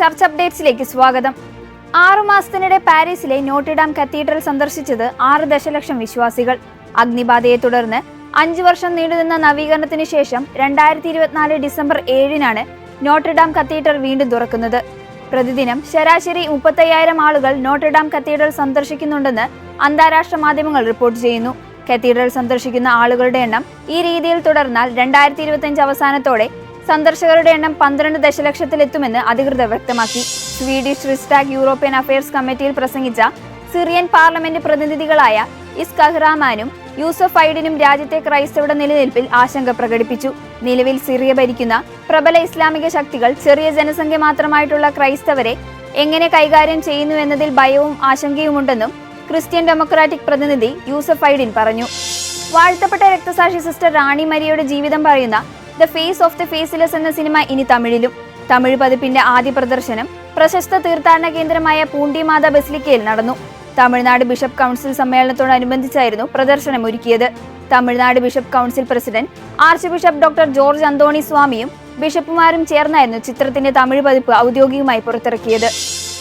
Church അപ്ഡേറ്റ്സിലേക്ക് സ്വാഗതം. ആറു മാസത്തിനിടെ പാരീസിലെ നോട്ടിഡാം കത്തീഡ്രൽ സന്ദർശിച്ചത് ആറ് ദശലക്ഷം വിശ്വാസികൾ. അഗ്നിബാധയെ തുടർന്ന് അഞ്ചു വർഷം നീണ്ടുനിന്ന നവീകരണത്തിന് ശേഷം രണ്ടായിരത്തി ഇരുപത്തിനാല് ഡിസംബർ ഏഴിനാണ് നോട്ടിഡാം കത്തീഡ്രൽ വീണ്ടും തുറക്കുന്നത്. പ്രതിദിനം ശരാശരി മുപ്പത്തയ്യായിരം ആളുകൾ നോട്ടിഡാം കത്തീഡ്രൽ സന്ദർശിക്കുന്നുണ്ടെന്ന് അന്താരാഷ്ട്ര മാധ്യമങ്ങൾ റിപ്പോർട്ട് ചെയ്യുന്നു. കത്തീഡ്രൽ സന്ദർശിക്കുന്ന ആളുകളുടെ എണ്ണം ഈ രീതിയിൽ തുടർന്നാൽ രണ്ടായിരത്തി ഇരുപത്തിയഞ്ച് അവസാനത്തോടെ സന്ദർശകരുടെ എണ്ണം പന്ത്രണ്ട് ദശലക്ഷത്തിലെത്തുമെന്ന് അധികൃതർ വ്യക്തമാക്കി. സ്വീഡിഷ് റിസ്റ്റാഗ് യൂറോപ്യൻ അഫയേഴ്സ് കമ്മിറ്റിയിൽ പ്രസംഗിച്ച സിറിയൻ പാർലമെന്റ് പ്രതിനിധികളായ ഇസ് കഹ്റാമാനും യൂസഫ് ഐഡിനും രാജ്യത്തെ ക്രൈസ്തവരുടെ നിലനിൽപ്പിൽ ആശങ്ക പ്രകടിപ്പിച്ചു. നിലവിൽ സിറിയ ഭരിക്കുന്ന പ്രബല ഇസ്ലാമിക ശക്തികൾ ചെറിയ ജനസംഖ്യ മാത്രമായിട്ടുള്ള ക്രൈസ്തവരെ എങ്ങനെ കൈകാര്യം ചെയ്യുന്നു എന്നതിൽ ഭയവും ആശങ്കയുമുണ്ടെന്നും ക്രിസ്ത്യൻ ഡെമോക്രാറ്റിക് പ്രതിനിധി യൂസഫ് ഐഡിൻ പറഞ്ഞു. വാഴ്ത്തപ്പെട്ട രക്തസാക്ഷി സിസ്റ്റർ റാണി മരിയയുടെ ജീവിതം പറയുന്ന the face of the faceless എന്ന സിനിമ ഇനി തമിഴിലും. തമിഴ് പതിപ്പിന്റെ ആദ്യ പ്രദർശനം പ്രശസ്ത തീർത്ഥാടന കേന്ദ്രമായ പൂണ്ടിമാത ബസിലിക്കയിൽ നടന്നു. തമിഴ്നാട് ബിഷപ്പ് കൗൺസിൽ സമ്മേളനത്തോടനുബന്ധിച്ചായിരുന്നു പ്രദർശനം ഒരുക്കിയത്. Tamil Nadu bishop council president archbishop doctor George Anthony സ്വാമിയും ബിഷപ്പുമാരും ചേർന്നായിരുന്നു ചിത്രത്തിന്റെ തമിഴ് പതിപ്പ് ഔദ്യോഗികമായി പുറത്തിറക്കിയത്.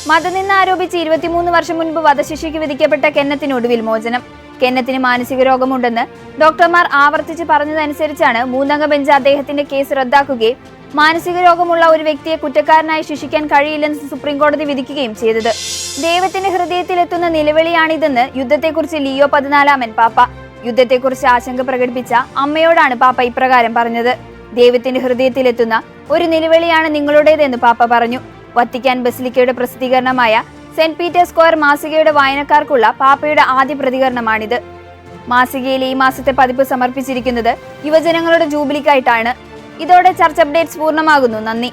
മതനിന്ന് ആരോപിച്ച് ഇരുപത്തിമൂന്ന് വർഷം മുൻപ് വധശിക്ഷയ്ക്ക് വിധിക്കപ്പെട്ട കെന്നത്തിന് ഒടുവിൽ മോചനം. കെന്നത്തിന് മാനസിക രോഗമുണ്ടെന്ന് ഡോക്ടർമാർ ആവർത്തിച്ച് പറഞ്ഞതനുസരിച്ചാണ് മൂന്നംഗ ബെഞ്ച് അദ്ദേഹത്തിന്റെ കേസ് റദ്ദാക്കുകയും മാനസിക രോഗമുള്ള ഒരു വ്യക്തിയെ കുറ്റക്കാരനായി ശിക്ഷിക്കാൻ കഴിയില്ലെന്ന് സുപ്രീംകോടതി വിധിക്കുകയും ചെയ്തത്. ദൈവത്തിന്റെ ഹൃദയത്തിലെത്തുന്ന നിലവിളിയാണിതെന്ന് യുദ്ധത്തെക്കുറിച്ച് ലിയോ പതിനാലാമൻ പാപ്പ. യുദ്ധത്തെക്കുറിച്ച് ആശങ്ക പ്രകടിപ്പിച്ച അമ്മയോടാണ് പാപ്പ ഇപ്രകാരം പറഞ്ഞത്. ദൈവത്തിന്റെ ഹൃദയത്തിലെത്തുന്ന ഒരു നിലവിളിയാണ് നിങ്ങളുടേതെന്ന് പാപ്പ പറഞ്ഞു. വത്തിക്കാൻ ബസിലിക്കയുടെ പ്രസിദ്ധീകരണമായ സെന്റ് പീറ്റേഴ്സ് സ്ക്വയർ മാസികയുടെ വായനക്കാർക്കുള്ള പാപ്പയുടെ ആദ്യ പ്രതികരണമാണിത്. മാസികയിലെ ഈ മാസത്തെ പതിപ്പ് സമർപ്പിച്ചിരിക്കുന്നത് യുവജനങ്ങളുടെ ജൂബിലിക്കായിട്ടാണ്. ഇതോടെ ചർച്ച് അപ്ഡേറ്റ്സ് പൂർണമാകുന്നു. നന്ദി.